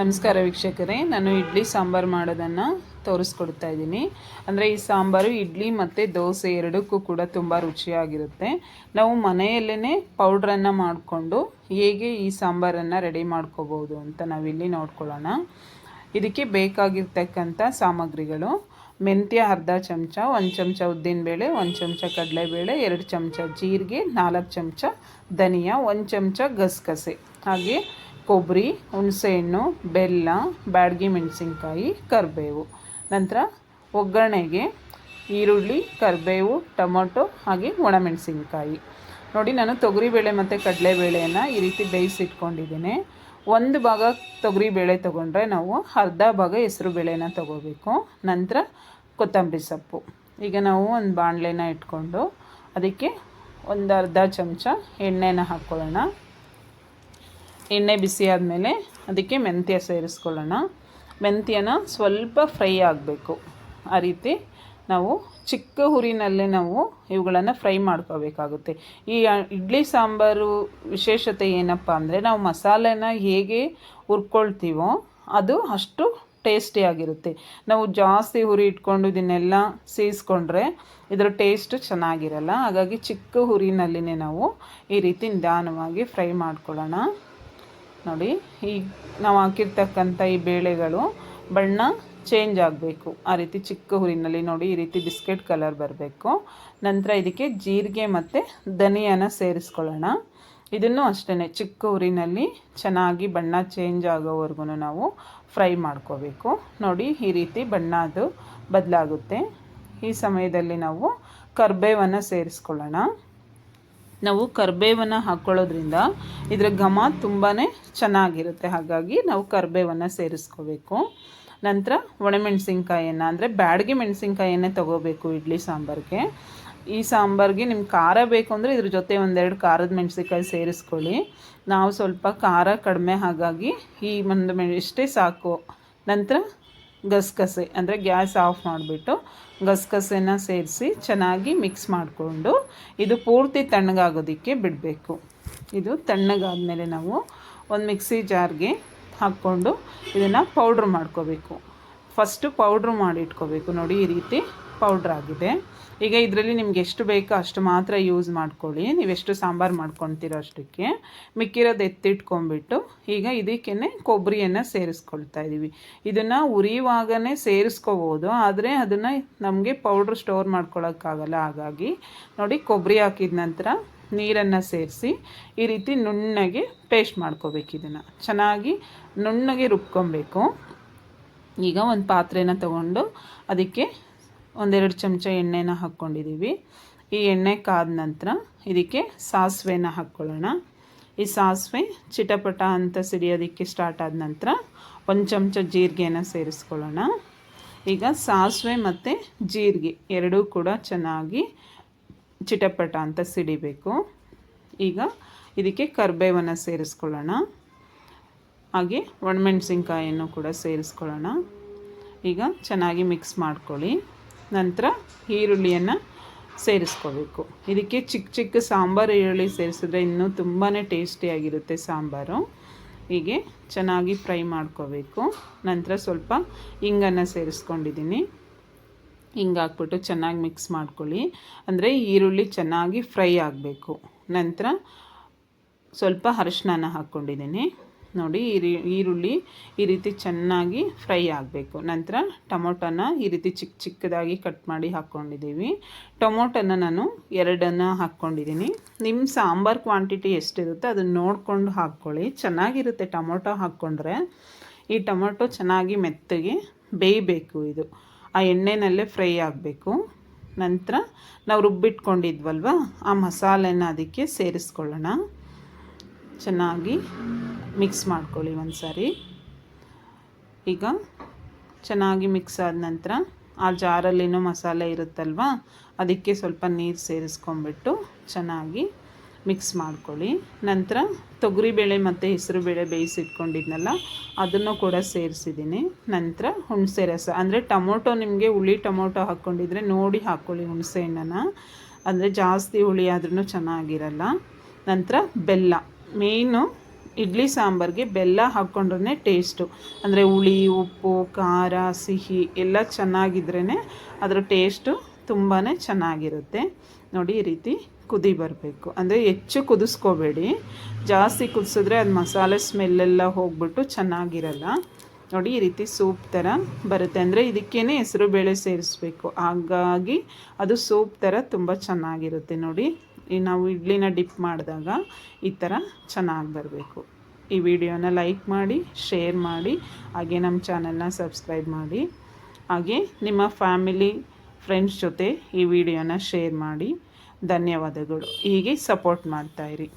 ನಮಸ್ಕಾರ ವೀಕ್ಷಕರೇ, ನಾನು ಇಡ್ಲಿ ಸಾಂಬಾರು ಮಾಡೋದನ್ನು ತೋರಿಸ್ಕೊಡ್ತಾ ಇದ್ದೀನಿ. ಅಂದರೆ ಈ ಸಾಂಬಾರು, ಇಡ್ಲಿ ಮತ್ತು ದೋಸೆ ಎರಡಕ್ಕೂ ಕೂಡ ತುಂಬ ರುಚಿಯಾಗಿರುತ್ತೆ. ನಾವು ಮನೆಯಲ್ಲೇ ಪೌಡ್ರನ್ನು ಮಾಡಿಕೊಂಡು ಹೇಗೆ ಈ ಸಾಂಬಾರನ್ನು ರೆಡಿ ಮಾಡ್ಕೋಬೋದು ಅಂತ ನಾವಿಲ್ಲಿ ನೋಡ್ಕೊಳ್ಳೋಣ. ಇದಕ್ಕೆ ಬೇಕಾಗಿರ್ತಕ್ಕಂಥ ಸಾಮಗ್ರಿಗಳು, ಮೆಂತ್ಯ ಅರ್ಧ ಚಮಚ, ಒಂದು ಚಮಚ ಉದ್ದಿನಬೇಳೆ ಒಂದು ಚಮಚ ಕಡಲೆಬೇಳೆ ಎರಡು ಚಮಚ ಜೀರಿಗೆ, ನಾಲ್ಕು ಚಮಚ ಧನಿಯಾ, ಒಂದು ಚಮಚ ಗಸಗಸೆ. ಹಾಗೆ ಕೊಬ್ಬರಿ, ಹುಣಸೆಹಣ್ಣು, ಬೆಲ್ಲ, ಬ್ಯಾಡಗಿ ಮೆಣಸಿನ್ಕಾಯಿ, ಕರಿಬೇವು. ನಂತರ ಒಗ್ಗರಣೆಗೆ ಈರುಳ್ಳಿ, ಕರಿಬೇವು, ಟೊಮೊಟೊ ಹಾಗೆ ಒಣಮೆಣಸಿನ್ಕಾಯಿ. ನೋಡಿ, ನಾನು ತೊಗರಿಬೇಳೆ ಮತ್ತು ಕಡಲೆಬೇಳೆಯನ್ನು ಈ ರೀತಿ ಬೇಯಿಸಿಟ್ಕೊಂಡಿದ್ದೀನಿ. ಒಂದು ಭಾಗ ತೊಗರಿಬೇಳೆ ತೊಗೊಂಡ್ರೆ ನಾವು ಅರ್ಧ ಭಾಗ ಹೆಸರು ಬೇಳೆನ ತೊಗೋಬೇಕು. ನಂತರ ಕೊತ್ತಂಬರಿ ಸೊಪ್ಪು. ಈಗ ನಾವು ಒಂದು ಬಾಣಲೆನ ಇಟ್ಕೊಂಡು ಅದಕ್ಕೆ ಒಂದು ಅರ್ಧ ಚಮಚ ಎಣ್ಣೆನ ಹಾಕ್ಕೊಳ್ಳೋಣ. ಎಣ್ಣೆ ಬಿಸಿ ಆದಮೇಲೆ ಅದಕ್ಕೆ ಮೆಂತ್ಯ ಸೇರಿಸ್ಕೊಳ್ಳೋಣ. ಮೆಂತ್ಯನ ಸ್ವಲ್ಪ ಫ್ರೈ ಆಗಬೇಕು. ಆ ರೀತಿ ನಾವು ಚಿಕ್ಕ ಹುರಿನಲ್ಲೇ ನಾವು ಇವುಗಳನ್ನು ಫ್ರೈ ಮಾಡ್ಕೋಬೇಕಾಗುತ್ತೆ. ಈ ಇಡ್ಲಿ ಸಾಂಬಾರು ವಿಶೇಷತೆ ಏನಪ್ಪ ಅಂದರೆ ನಾವು ಮಸಾಲೆನ ಹೇಗೆ ಹುರ್ಕೊಳ್ತೀವೋ ಅದು ಅಷ್ಟು ಟೇಸ್ಟಿಯಾಗಿರುತ್ತೆ ನಾವು ಜಾಸ್ತಿ ಹುರಿ ಇಟ್ಕೊಂಡು ಇದನ್ನೆಲ್ಲ ಸೇರಿಸ್ಕೊಂಡ್ರೆ ಇದರ ಟೇಸ್ಟ್ ಚೆನ್ನಾಗಿರಲ್ಲ. ಹಾಗಾಗಿ ಚಿಕ್ಕ ಹುರಿನಲ್ಲಿನೇ ನಾವು ಈ ರೀತಿ ನಿಧಾನವಾಗಿ ಫ್ರೈ ಮಾಡ್ಕೊಳ್ಳೋಣ. ನೋಡಿ, ಈ ನಾವು ಹಾಕಿರ್ತಕ್ಕಂಥ ಈ ಬೇಳೆಗಳು ಬಣ್ಣ ಚೇಂಜ್ ಆಗಬೇಕು. ಆ ರೀತಿ ಚಿಕ್ಕ ಹುರಿನಲ್ಲಿ ನೋಡಿ, ಈ ರೀತಿ ಬಿಸ್ಕೆಟ್ ಕಲರ್ ಬರಬೇಕು. ನಂತರ ಇದಕ್ಕೆ ಜೀರಿಗೆ ಮತ್ತು ಧನಿಯನ್ನು ಸೇರಿಸ್ಕೊಳ್ಳೋಣ. ಇದನ್ನು ಅಷ್ಟೇ ಚಿಕ್ಕ ಹುರಿನಲ್ಲಿ ಚೆನ್ನಾಗಿ ಬಣ್ಣ ಚೇಂಜ್ ಆಗೋವರೆಗೂ ನಾವು ಫ್ರೈ ಮಾಡ್ಕೋಬೇಕು. ನೋಡಿ, ಈ ರೀತಿ ಬಣ್ಣ ಅದು ಬದಲಾಗುತ್ತೆ. ಈ ಸಮಯದಲ್ಲಿ ನಾವು ಕರ್ಬೇವನ್ನು ಸೇರಿಸ್ಕೊಳ್ಳೋಣ. ನಾವು ಕರ್ಬೇವನ್ನು ಹಾಕ್ಕೊಳ್ಳೋದ್ರಿಂದ ಇದರ ಘಮ ತುಂಬಾ ಚೆನ್ನಾಗಿರುತ್ತೆ. ಹಾಗಾಗಿ ನಾವು ಕರ್ಬೇವನ್ನು ಸೇರಿಸ್ಕೋಬೇಕು. ನಂತರ ಒಣಮೆಣಸಿನ್ಕಾಯನ್ನು, ಅಂದರೆ ಬ್ಯಾಡಿಗೆ ಮೆಣಸಿನ್ಕಾಯಿಯನ್ನೇ ತೊಗೋಬೇಕು ಇಡ್ಲಿ ಸಾಂಬಾರಿಗೆ. ಈ ಸಾಂಬಾರಿಗೆ ನಿಮ್ಗೆ ಖಾರ ಬೇಕು ಅಂದರೆ ಇದ್ರ ಜೊತೆ ಒಂದೆರಡು ಖಾರದ ಮೆಣಸಿನ್ಕಾಯಿ ಸೇರಿಸ್ಕೊಳ್ಳಿ. ನಾವು ಸ್ವಲ್ಪ ಖಾರ ಕಡಿಮೆ ಹಾಗಾಗಿ ಈ ಒಂದು ಮೆ ಇಷ್ಟೇ ಸಾಕು. ನಂತರ ಗಸಗಸೆ ಅಂದರೆ ಗ್ಯಾಸ್ ಆಫ್ ಮಾಡಿಬಿಟ್ಟು ಗಸಗಸೆನ ಸೇರಿಸಿ ಚೆನ್ನಾಗಿ ಮಿಕ್ಸ್ ಮಾಡಿಕೊಂಡು ಇದು ಪೂರ್ತಿ ತಣ್ಣಗಾಗೋದಕ್ಕೆ ಬಿಡಬೇಕು. ಇದು ತಣ್ಣಗಾದಮೇಲೆ ನಾವು ಒಂದು ಮಿಕ್ಸಿ ಜಾರ್ಗೆ ಹಾಕ್ಕೊಂಡು ಇದನ್ನು ಪೌಡ್ರ್ ಮಾಡ್ಕೋಬೇಕು. ಫಸ್ಟು ಪೌಡ್ರ್ ಮಾಡಿಟ್ಕೋಬೇಕು ನೋಡಿ ಈ ರೀತಿ. ಪೌಡ್ರ್ ಆಗಿದೆ. ಈಗ ಇದರಲ್ಲಿ ನಿಮ್ಗೆ ಎಷ್ಟು ಬೇಕೋ ಅಷ್ಟು ಮಾತ್ರ ಯೂಸ್ ಮಾಡ್ಕೊಳ್ಳಿ. ನೀವೆಷ್ಟು ಸಾಂಬಾರು ಮಾಡ್ಕೊತೀರೋ ಅಷ್ಟಕ್ಕೆ. ಮಿಕ್ಕಿರೋದು ಎತ್ತಿಟ್ಕೊಂಡ್ಬಿಟ್ಟು ಈಗ ಇದಕ್ಕೇ ಕೊಬ್ಬರಿಯನ್ನು ಸೇರಿಸ್ಕೊಳ್ತಾ ಇದ್ದೀವಿ ಇದನ್ನು ಉರಿಯುವಾಗನೇ ಸೇರಿಸ್ಕೋಬೋದು. ಆದರೆ ಅದನ್ನು ನಮಗೆ ಪೌಡ್ರ್ ಸ್ಟೋರ್ ಮಾಡ್ಕೊಳ್ಳೋಕ್ಕಾಗಲ್ಲ ಹಾಗಾಗಿ ನೋಡಿ ಕೊಬ್ಬರಿ ಹಾಕಿದ ನಂತರ ನೀರನ್ನು ಸೇರಿಸಿ ಈ ರೀತಿ ನುಣ್ಣಗೆ ಪೇಸ್ಟ್ ಮಾಡ್ಕೋಬೇಕು ಇದನ್ನು. ಚೆನ್ನಾಗಿ ನುಣ್ಣಗೆ ರುಬ್ಕೊಬೇಕು. ಈಗ ಒಂದು ಪಾತ್ರೆನ ತಗೊಂಡು ಅದಕ್ಕೆ ಒಂದೆರಡು ಚಮಚ ಎಣ್ಣೆನ ಹಾಕ್ಕೊಂಡಿದ್ದೀವಿ ಈ ಎಣ್ಣೆ ಕಾದ ನಂತರ ಇದಕ್ಕೆ ಸಾಸಿವೆನ ಹಾಕ್ಕೊಳ್ಳೋಣ ಈ ಸಾಸಿವೆ ಚಿಟಪಟ ಅಂತ ಸಿಡಿಯೋದಕ್ಕೆ ಸ್ಟಾರ್ಟ್ ಆದ ನಂತರ ಒಂದು ಚಮಚ ಜೀರಿಗೆನ ಸೇರಿಸ್ಕೊಳ್ಳೋಣ. ಈಗ ಸಾಸಿವೆ ಮತ್ತು ಜೀರಿಗೆ ಎರಡೂ ಕೂಡ ಚೆನ್ನಾಗಿ ಚಿಟಪಟ ಅಂತ ಸಿಡಿಬೇಕು. ಈಗ ಇದಕ್ಕೆ ಕರ್ಬೇವನ್ನು ಸೇರಿಸ್ಕೊಳ್ಳೋಣ. ಹಾಗೆ ಒಣಮೆಣ್ಸಿನ್ಕಾಯನ್ನು ಕೂಡ ಸೇರಿಸ್ಕೊಳ್ಳೋಣ. ಈಗ ಚೆನ್ನಾಗಿ ಮಿಕ್ಸ್ ಮಾಡ್ಕೊಳ್ಳಿ. ನಂತರ ಈರುಳ್ಳಿಯನ್ನು ಸೇರಿಸ್ಕೋಬೇಕು. ಇದಕ್ಕೆ ಚಿಕ್ಕ ಚಿಕ್ಕ ಸಾಂಬಾರು ಈರುಳ್ಳಿ ಸೇರಿಸಿದ್ರೆ ಇನ್ನೂ ತುಂಬಾ ಟೇಸ್ಟಿಯಾಗಿರುತ್ತೆ ಸಾಂಬಾರು. ಹೀಗೆ ಚೆನ್ನಾಗಿ ಫ್ರೈ ಮಾಡ್ಕೋಬೇಕು. ನಂತರ ಸ್ವಲ್ಪ ಹಿಂಗನ್ನು ಸೇರಿಸ್ಕೊಂಡಿದ್ದೀನಿ. ಹಿಂಗೆ ಹಾಕ್ಬಿಟ್ಟು ಚೆನ್ನಾಗಿ ಮಿಕ್ಸ್ ಮಾಡ್ಕೊಳ್ಳಿ. ಅಂದರೆ ಈರುಳ್ಳಿ ಚೆನ್ನಾಗಿ ಫ್ರೈ ಆಗಬೇಕು. ನಂತರ ಸ್ವಲ್ಪ ಅರಶಿನ ಹಾಕ್ಕೊಂಡಿದ್ದೀನಿ. ನೋಡಿ, ಈರಿ, ಈರುಳ್ಳಿ ಈ ರೀತಿ ಚೆನ್ನಾಗಿ ಫ್ರೈ ಆಗಬೇಕು. ನಂತರ ಟೊಮೊಟೊನ ಈ ರೀತಿ ಚಿಕ್ಕ ಚಿಕ್ಕದಾಗಿ ಕಟ್ ಮಾಡಿ ಹಾಕ್ಕೊಂಡಿದ್ದೀವಿ. ಟೊಮೊಟೊನ ನಾನು ಎರಡನ್ನು ಹಾಕ್ಕೊಂಡಿದ್ದೀನಿ. ನಿಮ್ಮ ಸಾಂಬಾರು ಕ್ವಾಂಟಿಟಿ ಎಷ್ಟಿರುತ್ತೆ ಅದನ್ನು ನೋಡಿಕೊಂಡು ಹಾಕ್ಕೊಳ್ಳಿ. ಚೆನ್ನಾಗಿರುತ್ತೆ ಟೊಮೊಟೊ ಹಾಕ್ಕೊಂಡ್ರೆ. ಈ ಟೊಮೊಟೊ ಚೆನ್ನಾಗಿ ಮೆತ್ತಗೆ ಬೇಯಬೇಕು ಇದು. ಆ ಎಣ್ಣೆನಲ್ಲೇ ಫ್ರೈ ಆಗಬೇಕು. ನಂತರ ನಾವು ರುಬ್ಬಿಟ್ಕೊಂಡಿದ್ವಲ್ವ, ಆ ಮಸಾಲೆನ ಅದಕ್ಕೆ ಸೇರಿಸ್ಕೊಳ್ಳೋಣ. ಚೆನ್ನಾಗಿ ಮಿಕ್ಸ್ ಮಾಡ್ಕೊಳ್ಳಿ ಒಂದು ಸಾರಿ ಈಗ ಚೆನ್ನಾಗಿ ಮಿಕ್ಸ್ ಆದ ನಂತರ ಆ ಜಾರಲ್ಲಿನೂ ಮಸಾಲೆ ಇರುತ್ತಲ್ವ, ಅದಕ್ಕೆ ಸ್ವಲ್ಪ ನೀರು ಸೇರಿಸ್ಕೊಂಬಿಟ್ಟು ಚೆನ್ನಾಗಿ ಮಿಕ್ಸ್ ಮಾಡ್ಕೊಳ್ಳಿ. ನಂತರ ತೊಗರಿಬೇಳೆ ಮತ್ತು ಹೆಸರುಬೇಳೆ ಬೇಯಿಸಿಟ್ಕೊಂಡಿದ್ನಲ್ಲ, ಅದನ್ನು ಕೂಡ ಸೇರಿಸಿದ್ದೀನಿ. ನಂತರ ಹುಣಸೆ ರಸ, ಅಂದರೆ ಟೊಮೊಟೊ ನಿಮಗೆ ಹುಳಿ ಟೊಮೊಟೊ ಹಾಕ್ಕೊಂಡಿದ್ರೆ ನೋಡಿ ಹಾಕ್ಕೊಳ್ಳಿ ಹುಣಸೆ ಹಣ್ಣನ್ನು. ಅಂದರೆ ಜಾಸ್ತಿ ಹುಳಿ ಆದ್ರೂ ಚೆನ್ನಾಗಿರಲ್ಲ. ನಂತರ ಬೆಲ್ಲ ಮೇಯ್ನು ಇಡ್ಲಿ ಸಾಂಬಾರಿಗೆ ಬೆಲ್ಲ ಹಾಕ್ಕೊಂಡ್ರೆ ಟೇಸ್ಟು. ಅಂದರೆ ಹುಳಿ, ಉಪ್ಪು, ಖಾರ, ಸಿಹಿ ಎಲ್ಲ ಚೆನ್ನಾಗಿದ್ರೇ ಅದರ ಟೇಸ್ಟು ತುಂಬಾ ಚೆನ್ನಾಗಿರುತ್ತೆ. ನೋಡಿ ಈ ರೀತಿ ಕುದಿ ಬರಬೇಕು. ಅಂದರೆ ಹೆಚ್ಚು ಕುದಿಸ್ಕೋಬೇಡಿ. ಜಾಸ್ತಿ ಕುದಿಸಿದ್ರೆ ಅದು ಮಸಾಲೆ ಸ್ಮೆಲ್ಲೆಲ್ಲ ಹೋಗ್ಬಿಟ್ಟು ಚೆನ್ನಾಗಿರಲ್ಲ. ನೋಡಿ ಈ ರೀತಿ ಸೂಪ್ ಥರ ಬರುತ್ತೆ. ಅಂದರೆ ಇದಕ್ಕೇ ಹೆಸರು ಬೇಳೆ ಸೇರಿಸ್ಬೇಕು. ಹಾಗಾಗಿ ಅದು ಸೂಪ್ ಥರ ತುಂಬ ಚೆನ್ನಾಗಿರುತ್ತೆ. ನೋಡಿ ನಾವು ಇಡ್ಲಿನ ಡಿಪ್ ಮಾಡಿದಾಗ ಈ ಥರ ಚೆನ್ನಾಗಿ ಬರಬೇಕು. ಈ ವಿಡಿಯೋನ ಲೈಕ್ ಮಾಡಿ, ಶೇರ್ ಮಾಡಿ, ಹಾಗೆ ನಮ್ಮ ಚಾನಲ್ನ ಸಬ್ಸ್ಕ್ರೈಬ್ ಮಾಡಿ, ಹಾಗೆ ನಿಮ್ಮ ಫ್ಯಾಮಿಲಿ, ಫ್ರೆಂಡ್ಸ್ ಜೊತೆ ಈ ವಿಡಿಯೋನ ಶೇರ್ ಮಾಡಿ. ಧನ್ಯವಾದಗಳು. ಹೀಗೆ ಸಪೋರ್ಟ್ ಮಾಡ್ತಾಯಿರಿ